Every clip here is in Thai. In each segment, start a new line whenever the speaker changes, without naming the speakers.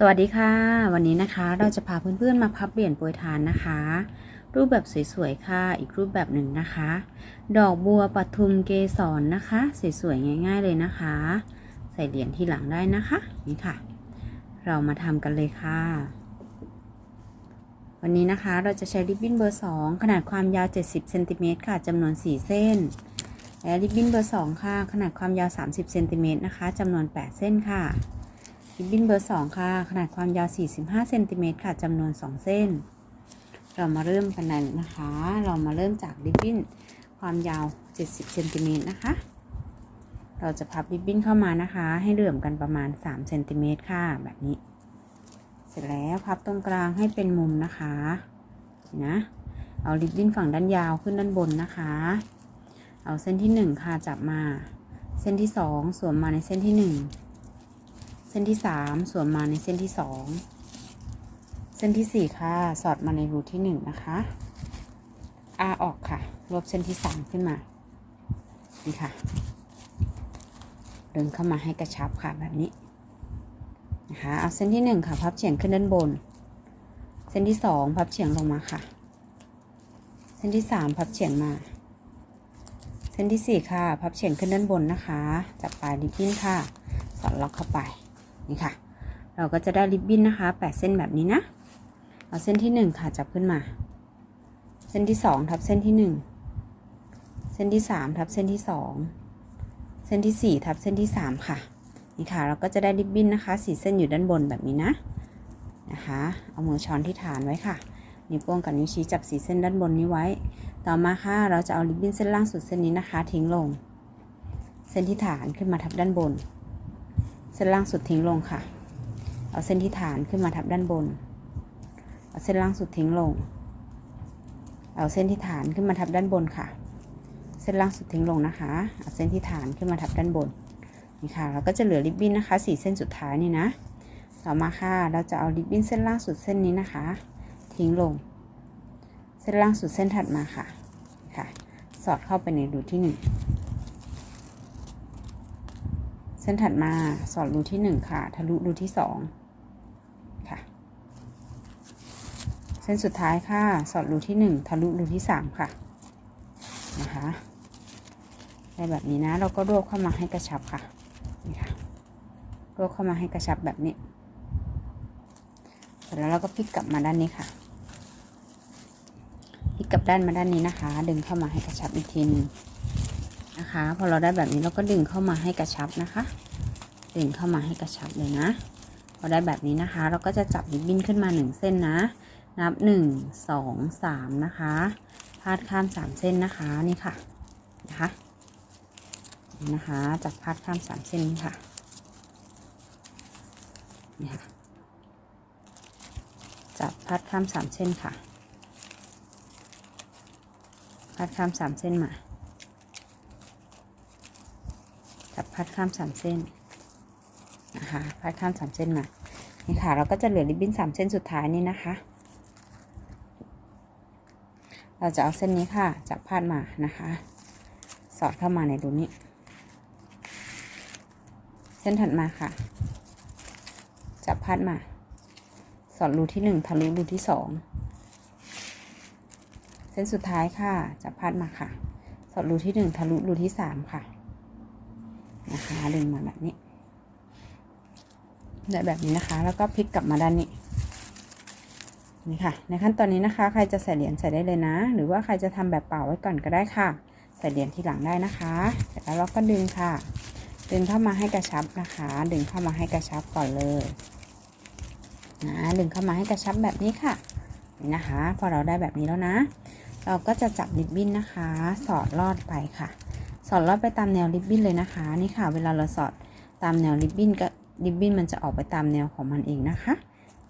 สวัสดีค่ะ วันนี้นะคะเราจะพาเพื่อนๆมาพับเปลี่ยนโปรยทานนะคะ รูปแบบสวยๆค่ะ อีกรูปแบบหนึ่งนะคะ ดอกบัวปทุมเกสรนะคะสวยๆง่าย ๆเลยนะคะ ใส่เหรียญที่หลังได้นะคะนี่ค่ะ เรามาทำกันเลยค่ะ วันนี้นะคะเราจะใช้ริบบิ้นเบอร์ 2 ขนาดความยาว 70เซนติเมตรค่ะจำนวน 4 เส้น และริบบิ้นเบอร์ 2 ค่ะ ขนาดความยาว 30เซนติเมตรนะคะจำนวน 8 เส้นค่ะ ริบบิ้นเบอร์ 2 ค่ะ ขนาดความยาว 45เซนติเมตรค่ะจำนวน 2 เส้น เรามาเริ่มกันเลยนะคะ เรามาเริ่มจากริบบิ้นความยาว 70เซนติเมตรนะคะ เราจะพับริบบิ้นเข้ามานะคะ ให้เหลื่อมกันประมาณ3เซนติเมตรค่ะ แบบนี้ เสร็จแล้วพับตรงกลางให้เป็นมุมนะคะนะ เอาริบบิ้นฝั่งด้านยาวขึ้นด้านบนนะคะ เอาเส้นที่ 1 ค่ะจับมา เส้นที่ 2 สวมมาในเส้นที่ 1 เส้นที่3สวมมาในเส้นที่2เส้นที่4ค่ะ สอดมาในรูที่1นะคะอาออกค่ะ ลบเส้นที่3ขึ้นมา นี่ค่ะเดินเข้ามาให้กระชับค่ะแบบนี้นะคะเอาเส้นที่1ค่ะ พับเฉียงขึ้นด้านบน เส้นที่2พับเฉียงลงมาค่ะ เส้นที่3พับเฉียงมา เส้นที่4ค่ะ พับเฉียงขึ้นด้านบนนะคะ จับปลายริบบิ้นค่ะ สอดล็อกเข้าไป นี่ค่ะ เราก็จะได้ริบบิ้นนะคะ 8 เส้นแบบนี้นะ เอาเส้นที่ 1 ค่ะจับขึ้นมา เส้นที่ 2 ทับเส้นที่ 1 เส้นที่ 3 ทับเส้นที่ 2 เส้นที่ 4 ทับเส้นที่ 3 ค่ะ นี่ค่ะ เราก็จะได้ริบบิ้นนะคะสีเส้นอยู่ด้านบนแบบนี้นะ นะคะ เอามือช้อนที่ฐานไว้ค่ะ นิ้วโป้งกับนิ้วชี้จับสีเส้นด้านบนนี้ไว้ ต่อมาค่ะ เราจะเอาริบบิ้นเส้นล่างสุดเส้นนี้นะคะ ทิ้งลง เส้นที่ฐานขึ้นมาทับด้านบน เส้นล่างสุดทิ้งลงค่ะ เอาเส้นที่ฐานขึ้นมาทับด้านบน เอาเส้นล่างสุดทิ้งลง เอาเส้นที่ฐานขึ้นมาทับด้านบนค่ะ เส้นล่างสุดทิ้งลงนะคะ เอาเส้นที่ฐานขึ้นมาทับด้านบน นี่ค่ะ เราก็จะเหลือริบบิ้นนะคะสี่เส้นสุดท้ายนี่นะ ต่อมาค่ะ เราจะเอาริบบิ้นเส้นล่างสุดเส้นนี้นะคะ ทิ้งลง เส้นล่างสุดเส้นถัดมาค่ะ ค่ะ สอดเข้าไปในรูที่หนึ่ง ส้นถัดมาสอดรูที่หนึ่งค่ะ ทะลุรูที่สองค่ะ เส้นสุดท้ายค่ะ สอดรูที่หนึ่งทะลุรูที่สามค่ะ นะคะได้แบบนี้นะ เราก็รวบเข้ามาให้กระชับค่ะ นี่ค่ะ รวบเข้ามาให้กระชับแบบนี้ เสร็จแล้วเราก็พลิกกลับมาด้านนี้ค่ะ พลิกกลับด้านมาด้านนี้นะคะ ดึงเข้ามาให้กระชับอีกทีหนึง นะคะ พอเราได้แบบนี้เราก็ดึงเข้ามาให้กระชับนะคะ ดึงเข้ามาให้กระชับเลยนะ พอได้แบบนี้นะคะ เราก็จะจับริบบิ้นขึ้นมาหนึ่งเส้นนะ นับหนึ่งสองสามนะคะพาดข้ามสามเส้นนะคะนี่ค่ะนะคะนะคะจับพาดข้ามสามเส้นนี้ค่ะนี่ค่ะจับพาดข้ามสามเส้นค่ะพาดข้ามสามเส้นมา จับ พาดข้ามสามเส้นนะคะพาดข้ามสามเส้นมานี่ค่ะ เราก็จะเหลือริบบิ้นสามเส้นสุดท้ายนี่นะคะ เราจะเอาเส้นนี้ค่ะจับพาดมานะคะ สอดเข้ามาในรูนี้ เส้นถัดมาค่ะ จับพาดมา สอดรูที่หนึ่งทะลุรูที่สองเส้นสุดท้ายค่ะ จับพาดมาค่ะ สอดรูที่หนึ่งทะลุรูที่สามค่ะ นะคะดึงมาแบบนี้ได้แบบนี้นะคะ แล้วก็พลิกกลับมาด้านนี้นี่ค่ะ ในขั้นตอนนี้นะคะ ใครจะใส่เหรียญใส่ได้เลยนะ หรือว่าใครจะทำแบบเป่าไว้ก่อนก็ได้ค่ะ ใส่เหรียญทีหลังได้นะคะเสร็จแล้วเราก็ดึงค่ะ ดึงเข้ามาให้กระชับนะคะ ดึงเข้ามาให้กระชับก่อนเลยนะดึงเข้ามาให้กระชับแบบนี้ค่ะนี่นะคะ พอเราได้แบบนี้แล้วนะ เราก็จะจับริบบิ้นนะคะ สอดลอดไปค่ะ สอดลอดไปตามแนวริบบิ้นเลยนะคะ นี่ค่ะ เวลาเราสอดตามแนวริบบิ้นก็ริบบิ้นมันจะออกไปตามแนวของมันเองนะคะ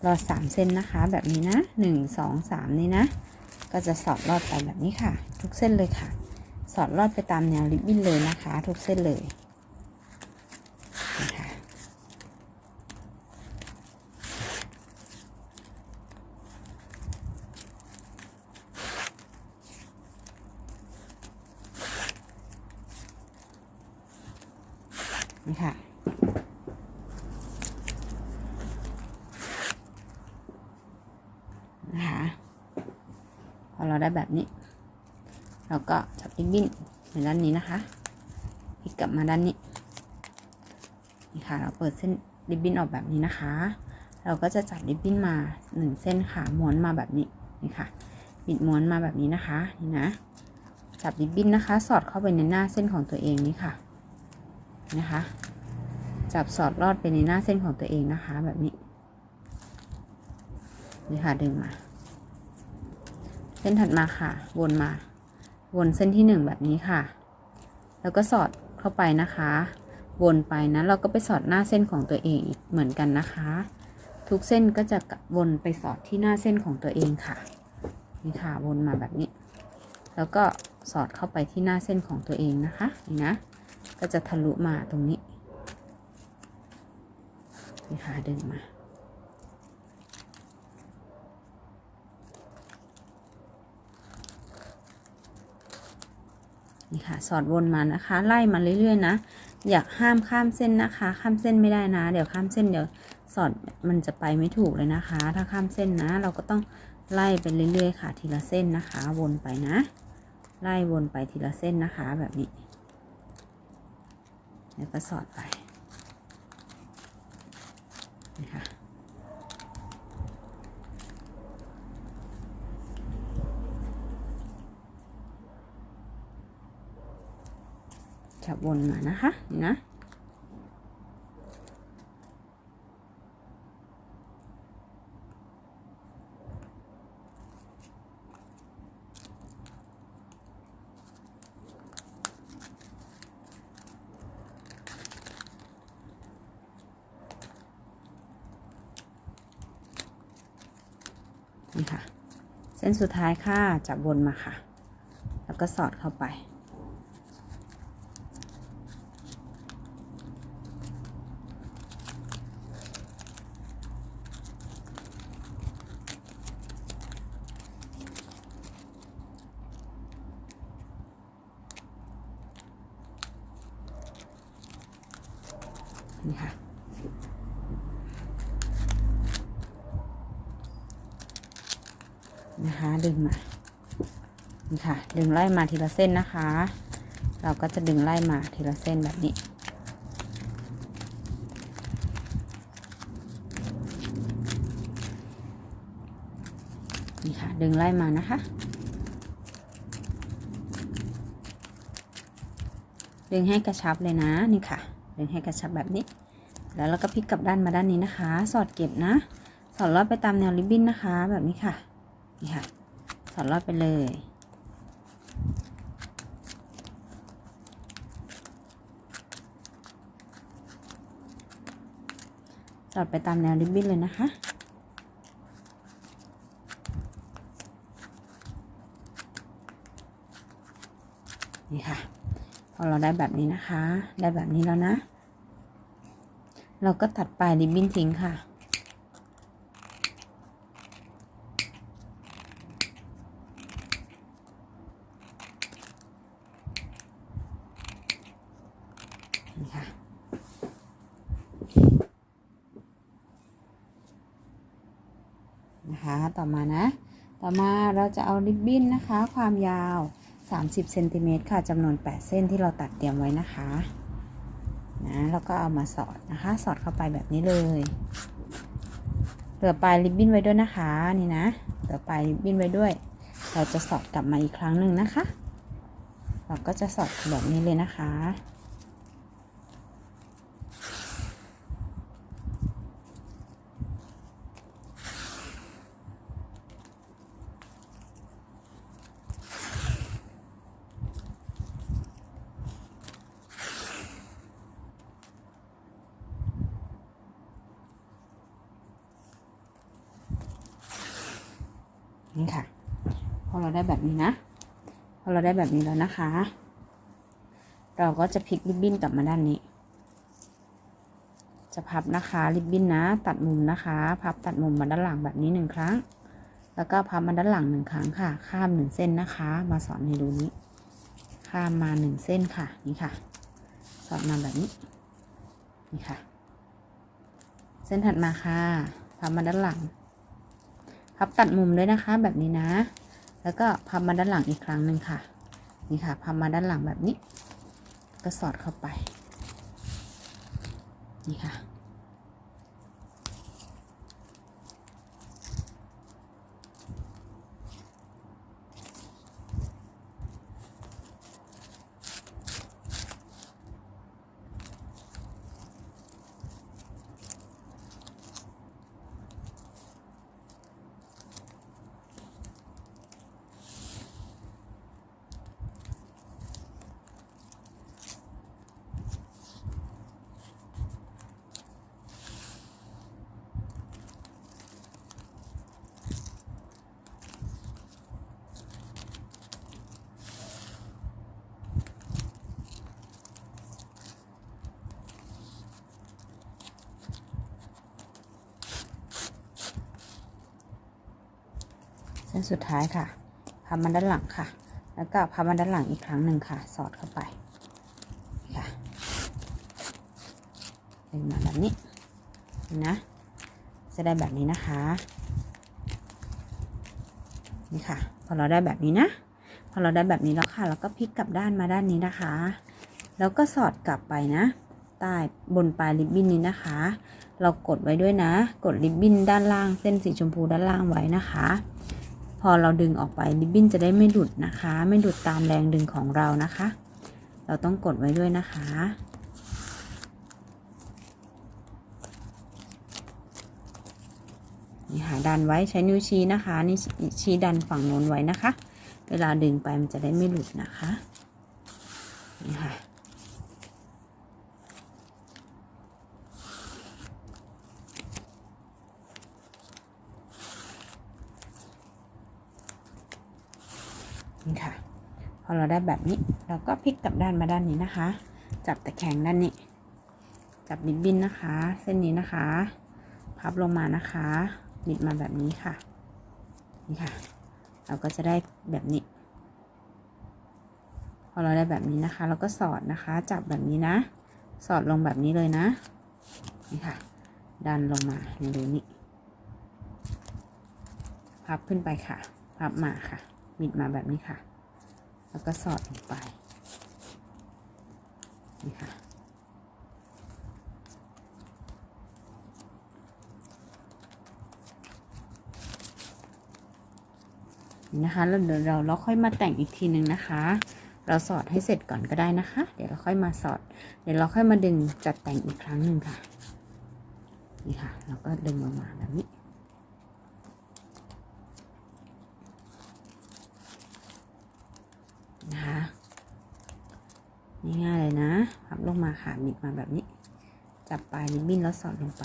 รอสามเส้นนะคะ แบบนี้นะหนึ่งสองสามนี่นะ ก็จะสอดลอดไปแบบนี้ค่ะ ทุกเส้นเลยค่ะ สอดลอดไปตามแนวริบบิ้นเลยนะคะ ทุกเส้นเลยนะคะนี่ค่ะ พอเราได้แบบนี้ เราก็จับริบบิ้นในด้านนี้นะคะพลิกกลับมาด้านนี้นี่ค่ะ เราเปิดเส้นริบบิ้นออกแบบนี้นะคะ เราก็จะจับริบบิ้นมาหนึ่งเส้นค่ะม้วนมาแบบนี้นี่ค่ะ บิดม้วนมาแบบนี้นะคะนี่นะจับริบบิ้นนะคะ สอดเข้าไปในหน้าเส้นของตัวเองนี่ค่ะนะคะ จับสอดลอดไปในหน้าเส้นของตัวเองนะคะ แบบนี้นี่ค่ะดึงมา เส้นถัดมาค่ะ วนมา วนเส้นที่หนึ่งแบบนี้ค่ะ แล้วก็สอดเข้าไปนะคะ วนไปนะเราก็ไปสอดหน้าเส้นของตัวเองเหมือนกันนะคะ ทุกเส้นก็จะวนไปสอดที่หน้าเส้นของตัวเองค่ะ นี่ค่ะ วนมาแบบนี้ แล้วก็สอดเข้าไปที่หน้าเส้นของตัวเองนะคะ นี่นะ ก็จะทะลุมาตรงนี้ นี่ค่ะดึงมา นี่ค่ะ สอดวนมานะคะ ไล่มาเรื่อยๆนะ อยากห้ามข้ามเส้นนะคะ ข้ามเส้นไม่ได้นะ เดี๋ยวข้ามเส้นเดี๋ยวสอดมันจะไปไม่ถูกเลยนะคะ ถ้าข้ามเส้นนะ เราก็ต้องไล่ไปเรื่อยๆค่ะ ทีละเส้นนะคะ วนไปนะ ไล่วนไปทีละเส้นนะคะ แบบนี้ แล้วก็สอดไปนะคะ จับวนมานะคะนี่นะนี่ค่ะ เส้นสุดท้ายค่ะจับวนมาค่ะ แล้วก็สอดเข้าไป นี่ค่ะ นะคะ ดึงมานี่ค่ะ ดึงไล่มาทีละเส้นนะคะ เราก็จะดึงไล่มาทีละเส้นแบบนี้นี่ค่ะ ดึงไล่มานะคะ ดึงให้กระชับเลยนะนี่ค่ะ ดึงให้กระชับแบบนี้ แล้วเราก็พลิกกลับด้านมาด้านนี้นะคะ สอดเก็บนะ สอดลอดไปตามแนวริบบิ้นนะคะ แบบนี้ค่ะ นี่ค่ะ สอดลอดไปเลย สอดไปตามแนวริบบิ้นเลยนะคะนี่ค่ะ พอเราได้แบบนี้นะคะ ได้แบบนี้แล้วนะ เราก็ตัดปลายริบบิ้นทิ้งค่ะ นี่ค่ะ นะคะ ต่อ มานะ ต่อมาเราจะเอาริบบิ้นนะคะ ความยาว 30เซนติเมตรค่ะจำนวน 8 เส้นที่เราตัดเตรียมไว้นะคะนะแล้วก็เอามาสอดนะคะ สอดเข้าไปแบบนี้เลยเหลือปลายริบบิ้นไว้ด้วยนะคะนี่นะเหลือปลายริบบิ้นไว้ด้วย เราจะสอดกลับมาอีกครั้งหนึ่งนะคะ เราก็จะสอดแบบนี้เลยนะคะ นี่ค่ะ พอเราได้แบบนี้นะ พอเราได้แบบนี้แล้วนะคะ เราก็จะพลิกริบบิ้นกลับมาด้านนี้ จะพับนะคะริบบิ้นนะ ตัดมุมนะคะ พับตัดมุมมาด้านหลังแบบนี้หนึ่งครั้ง แล้วก็พับมาด้านหลังหนึ่งครั้งค่ะ ข้ามหนึ่งเส้นนะคะ มาสอนให้ดูนี้ ข้ามมาหนึ่งเส้นค่ะ นี่ค่ะ สอดมาแบบนี้ นี่ค่ะ เส้นถัดมาค่ะพับมาด้านหลัง พับตัดมุมด้วยนะคะแบบนี้นะ แล้วก็พับมาด้านหลังอีกครั้งหนึ่งค่ะ นี่ค่ะ พับมาด้านหลังแบบนี้ ก็สอดเข้าไป นี่ค่ะ ส้นสุดท้ายค่ะพับมาด้านหลังค่ะ แล้วก็พับมาด้านหลังอีกครั้งหนึ่งค่ะ สอดเข้าไปค่ะดึงมาแบบนี้นะ จะได้แบบนี้นะคะ นี่ค่ะ พอเราได้แบบนี้นะ พอเราได้แบบนี้แล้วค่ะ เราก็พลิกกลับด้านมาด้านนี้นะคะ แล้วก็สอดกลับไปนะ ใต้บนปลายริบบิ้นนี้นะคะ เรากดไว้ด้วยนะ กดริบบิ้นด้านล่างเส้นสีชมพูด้านล่างไว้นะคะ พอเราดึงออกไปริบบิ้นจะได้ไม่หลุดนะคะ ไม่หลุดตามแรงดึงของเรานะคะ เราต้องกดไว้ด้วยนะคะ นี่ค่ะดันไว้ใช้นิ้วชี้นะคะนี่ชี้ดันฝั่งโน้นไว้นะคะ เวลาดึงไปมันจะได้ไม่หลุดนะคะ นี่ค่ะ นี่ค่ะ พอเราได้แบบนี้เราก็พลิกกลับด้านมาด้านนี้นะคะ จับตะแคงด้านนี้ จับบิดบินนะคะ เส้นนี้นะคะ พับลงมานะคะบิดมาแบบนี้ค่ะ นี่ค่ะ เราก็จะได้แบบนี้ พอเราได้แบบนี้นะคะ เราก็สอดนะคะ จับแบบนี้นะ สอดลงแบบนี้เลยนะ นี่ค่ะ ดันลงมาในรูนี้ พับขึ้นไปค่ะ พับมาค่ะ บิดมาแบบนี้ค่ะ แล้วก็สอดลงไป นี่ค่ะ นี่นะคะแล้วเดี๋ยวเราเราค่อยมาแต่งอีกทีหนึ่งนะคะ เราสอดให้เสร็จก่อนก็ได้นะคะ เดี๋ยวเราค่อยมาสอด เดี๋ยวเราค่อยมาดึงจัดแต่งอีกครั้งหนึ่งค่ะ นี่ค่ะ เราก็ดึงออกมาแบบนี้ นะคะ ง่ายๆเลยนะ พับลงมาค่ะบิดมาแบบนี้ จับปลายริบบิ้นแล้วสอดลงไป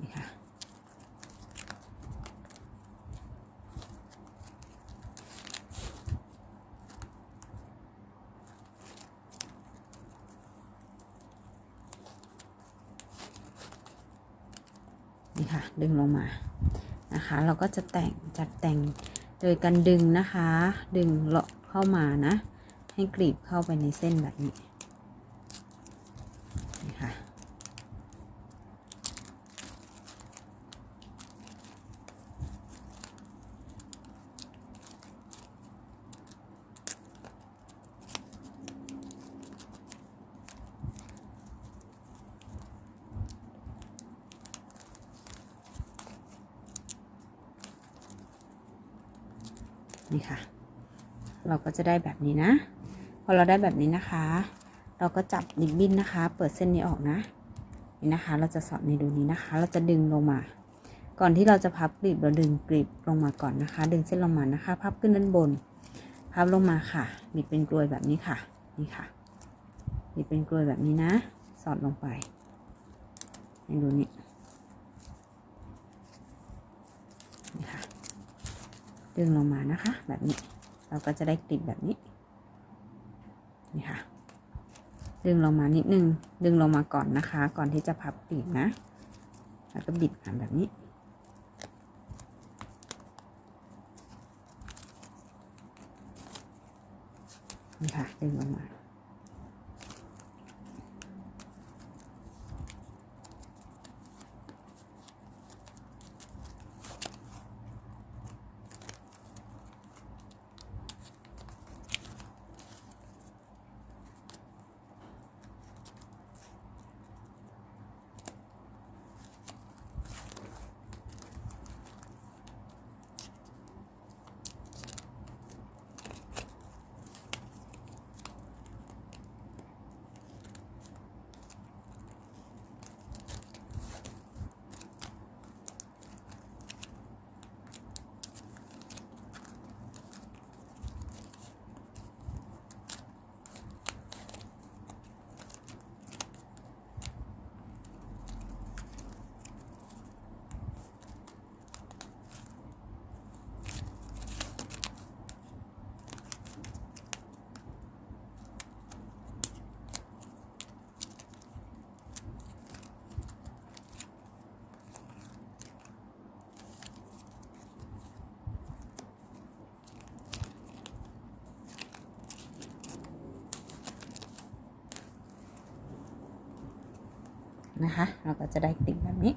นี่ค่ะ นี่ค่ะ ดึงลงมา นะคะ เราก็จะแต่งจัดแต่งโดยการดึงนะคะ ดึงเลาะเข้ามานะ ให้กรีบเข้าไปในเส้นแบบนี้นี่ค่ะนี่ค่ะ เราก็จะได้แบบนี้นะ อเราได้แบบนี้นะคะ เราก็จับริบบิ้นนะคะ เปิดเส้นนี้ออกนะนี่นะคะ เราจะสอดในรูนี้นะคะ เราจะดึงลงมา ก่อนที่เราจะพับกลีบเราดึงกลีบลงมาก่อนนะคะ ดึงเส้นลงมานะคะ พับขึ้นด้านบน พับลงมาค่ะบิดเป็นกลวยแบบนี้ค่ะ นี่ค่ะบิดเป็นกลวยแบบนี้นะ สอดลงไปในรูนี้นี่ค่ะ ดึงลงมานะคะ แบบนี้ เราก็จะได้กลีบแบบนี้ นี่ค่ะ ดึงลงมานิดนึง ดึงลงมาก่อนนะคะ ก่อนที่จะพับปีกนะ แล้วก็บิดมาแบบนี้ นี่ค่ะ ดึงลงมา นะคะ เราก็จะได้ติ่งแบบนี้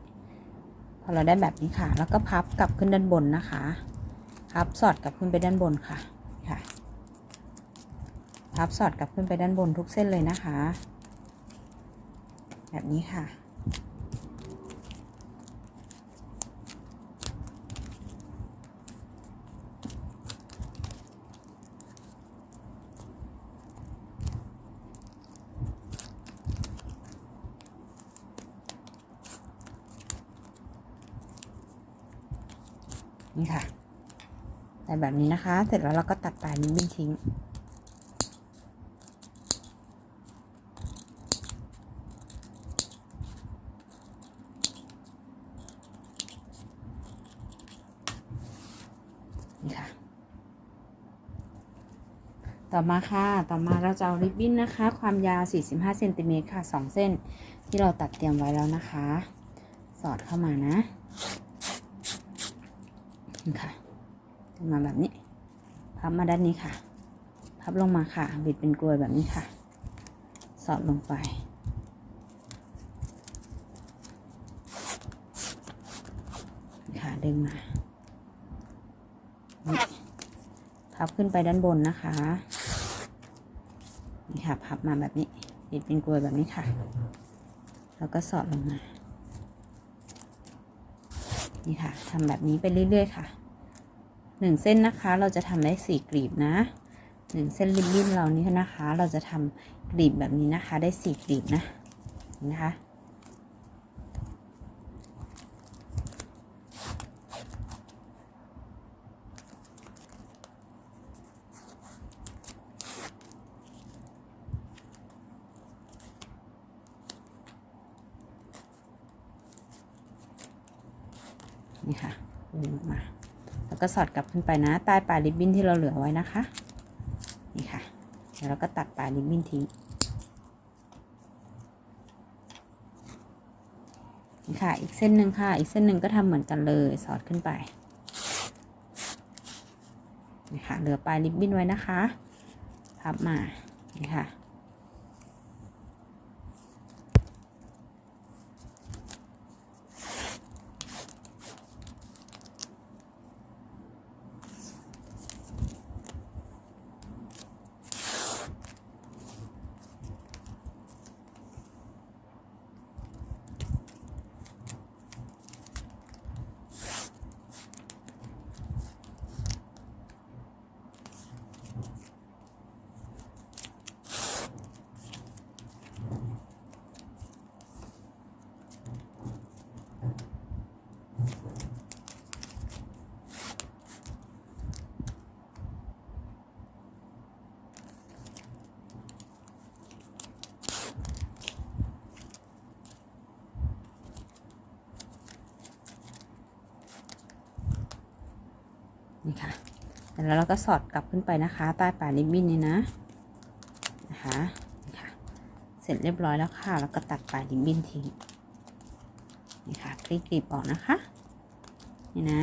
พอเราได้แบบนี้ค่ะ แล้วก็พับกลับขึ้นด้านบนนะคะ พับสอดกลับขึ้นไปด้านบนค่ะ ค่ะ พับสอดกลับขึ้นไปด้านบนทุกเส้นเลยนะคะ แบบนี้ค่ะ นี่ค่ะ แบบนี้นะคะ เสร็จแล้วเราก็ตัดปลายนิ้วบิ้นทิ้ง นี่ค่ะ ต่อมาค่ะ ต่อมาเราจะเอาริบบิ้นนะคะ ความยาว 45เซนติเมตรค่ะ 2 เส้นที่เราตัดเตรียมไว้แล้วนะคะ สอดเข้ามานะ นี่ค่ะ มาแบบนี้ พับมาด้านนี้ค่ะ พับลงมาค่ะ บิดเป็นกลวยแบบนี้ค่ะ สอดลงไปค่ะดึงมาพับขึ้นไปด้านบนนะคะ นี่ค่ะพับมาแบบนี้บิดเป็นกลวยแบบนี้ค่ะ แล้วก็สอดลงมา นี่ค่ะทำแบบนี้ไปเรื่อยๆค่ะ หนึ่งเส้นนะคะ เราจะทำได้สี่กลีบนะหนึ่งเส้นริบบิ้นเรานี้นะคะ เราจะทำกลีบแบบนี้นะคะ ได้สี่กลีบนะนะคะ นี่ค่ะดึงออกมา แล้ว ก็สอดกลับขึ้นไปนะ ใต้ปลายริบบิ้นที่เราเหลือไว้นะคะ นี่ค่ะ เดี๋ยวเราก็ตัดปลายริบบิ้นทิ้ง นี่ค่ะ อีกเส้นหนึ่งค่ะ อีกเส้นหนึ่งก็ทำเหมือนกันเลย สอดขึ้นไป นี่ค่ะ เหลือปลายริบบิ้นไว้นะคะ พับมา นี่ค่ะ นี่ค่ะ แล้วเราก็สอดกลับขึ้นไปนะคะ ใต้ปลายริบบิ้นนี่นะนะคะนี่ค่ะ เสร็จเรียบร้อยแล้วค่ะ แล้วก็ตัดปลายริบบิ้นทิ้งนี่ค่ะคลิกกลีบออกนะคะนี่นะ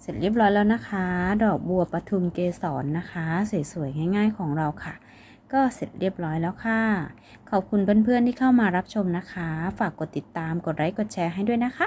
เสร็จเรียบร้อยแล้วนะคะ ดอกบัวปทุมเกสรนะคะ สวยๆง่าย ๆของเราค่ะก็เสร็จเรียบร้อยแล้วค่ะ ขอบคุณเพื่อนๆที่เข้ามารับชมนะคะ ฝากกดติดตาม กดไลค์ กดแชร์ให้ด้วยนะคะ